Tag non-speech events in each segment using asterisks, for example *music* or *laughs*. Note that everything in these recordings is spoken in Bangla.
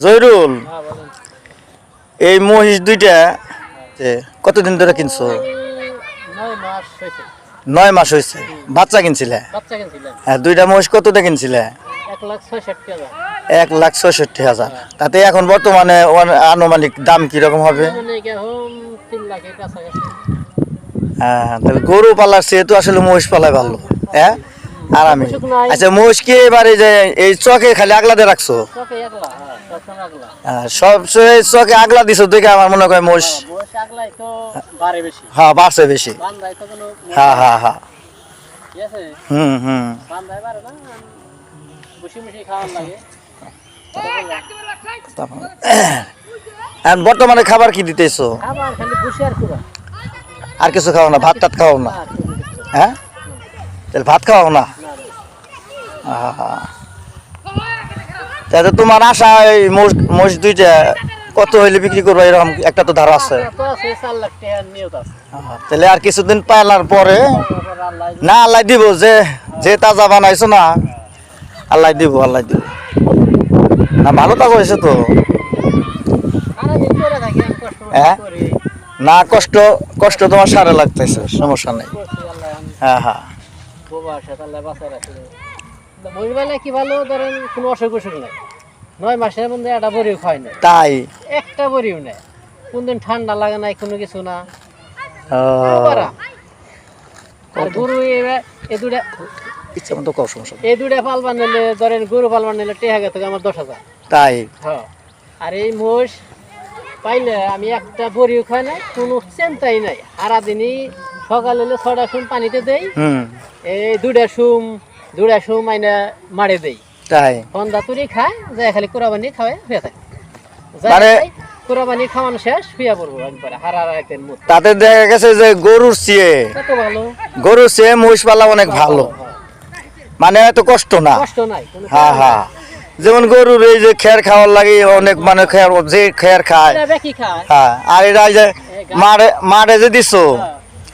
জয়রুল হ্যাঁ এই মহিষ দুইটা কতদিন ধরে কিনছো? নয় মাস হয়েছে। বাচ্চা কিনছিলে? হ্যাঁ দুইটা মহিষ কতটা কিনছিলে? এক লাখ ছয়ষট্টি হাজার। তাতে এখন বর্তমানে আনুমানিক দাম কীরকম হবে? হ্যাঁ তাহলে গরু পালার চেয়ে তো আসলে মহিষ পালায় ভালো। হ্যাঁ? আর আমি অসুখ নাই। আচ্ছা মহিষ কি এবারে যে এই চকে খালি আগলাতে রাখছো? হ্যাঁ সবসময় হ্যাঁ, সব সে- চকে আগলা দিছো দেখে আমার মনে হয় বাড়ে বেশি। হ্যাঁ বাড়ছে বেশি। কোনো হ্যাঁ হ্যাঁ হ্যাঁ। হুম হুম। বর্তমানে খাবার কি দিতেছো? আর কিছু খাও না ভাত টাত খাও না। হ্যাঁ? তাহলে ভাত খাও না? তাহলে তোমার আশা এই মোষ দুইটা কত হইলে বিক্রি করব? এরকম একটা তো ধারা আছে। তাহলে আর কিছুদিন পাইলার পরে না আল্লাহ দিব যে যে তাজা বানাইছো না আল্লাহ দিব আল্লাহ দিব। না ভালো তা হয়েছে তো। হ্যাঁ? না কষ্ট কষ্ট তোমার সারে লাগতেছে সমস্যা নেই। হ্যাঁ হ্যাঁ। মহিবেলা কি ভালো ধরেন কোনো অসুখ অসুখ নাই। নয় মাসের মধ্যে একটা বড়িও খায় না তাই? একটা বড়িও নেই। কোনদিন ঠান্ডা লাগে নাই কোনো কিছু না আর গরু এ দুটা ইচ্ছা মতো কও সমস্যা এই দুটা পালবার নিলে ধরেন গরু পালবার নিলে টেহা গেছে আমার দশ হাজার। তাই? হ্যাঁ। আর এই মোষ পাইলে আমি একটা বড়িও খাই নাই কোনো চিন্তাই নাই। সারাদিনই সকাল হলে ছটা সুম পানিতে দেই। হুম। এই দুটা সুম আইনা মারে দেই। তাই? সন্ধ্যা তুরি খায় যায় খালি কোরবানি শুয়ে থাকে। মানে- কোরবানি খাওয়ানো শেষ শুয়ে পড়ব একবারে হারা রাখতেন মুখ তাতে দেখা গেছে যে গরুর চেয়ে কত ভালো। গরুর চেয়ে মহিষ পালা অনেক ভালো। মানে এত কষ্ট না? কষ্ট নাই হ্যাঁ হ্যাঁ। যেমন গরুর এই যে খেয়ার খাওয়ার লাগে অনেক মানে খেয়ার যে খেয়ার খায়। হ্যাঁ আর এটা যে মারে মারে যে দিছ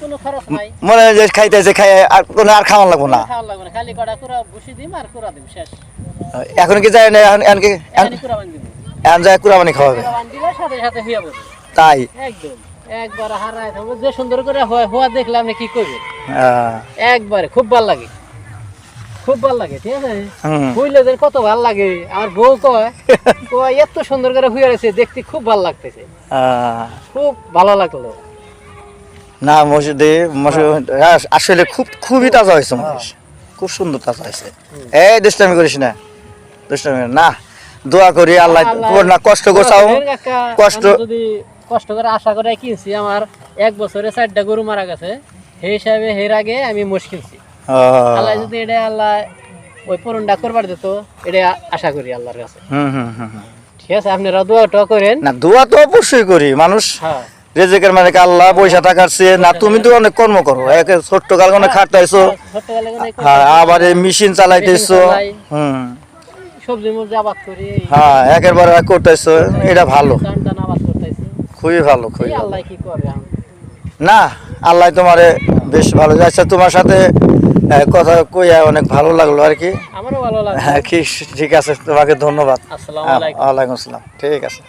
হ্যাঁ, মনে হয় যে খাইতেছে খাই আর কোনো আর খাওয়ান লাগবো না। এখন কি যায় না এখন কি যায় কুরাবানি খাওয়াবে। তাই? একবার হারায় থাকব যে সুন্দর করে হয় হওয়া কি একবারে খুব ভালো লাগে। খুব ভালো লাগে ঠিক আছে? কত ভালো লাগে। আমার বউ কয় *laughs* কয় এত সুন্দর করে হুয়ে রয়েছে দেখতে খুব ভালো লাগতেছে। খুব ভালো লাগল। না মসজিদে আসলে খুব খুবই তাজা হয়েছে মহিষ খুব সুন্দর তাজা হয়েছে। এই দুষ্টামি করিস না। দুষ্টামি না। দোয়া করি আল্লাহ না কষ্ট করছাও কষ্ট কষ্ট করে আশা করে কিনছি আমার এক বছরে চারটা গরু মারা গেছে। সেই হিসাবে এর আগে আমি মোষ কিনছি। আল্লাহ যদি এটা আল্লাহ ওই পূরণটা করবার দিত এটা আশা করি আল্লাহর কাছে। হুম হুম হুম। ঠিক আছে আপনারা দোয়া টোয়া করেন। না দোয়া তো অবশ্যই করি। মানুষ হ্যাঁ। রেজেকের মানে আল্লাহ পয়সা টাকার চেয়ে না তুমি তো অনেক কর্ম করো। এক ছোট্ট কাল কোনো খাটাইছো। হ্যাঁ আবার এই মেশিন চালাইতেছো। হুম। হ্যাঁ একেবারে করতেছো। এটা ভালো। খুবই ভালো খুবই না আল্লাহ তোমারে বেশ ভালো। আচ্ছা তোমার সাথে কথা কইয়া অনেক ভালো লাগল আর কি। আমারও ভালো লাগে হ্যাঁ ঠিক আছে তোমাকে ধন্যবাদ। আসসালামু আলাইকুম। ঠিক আছে।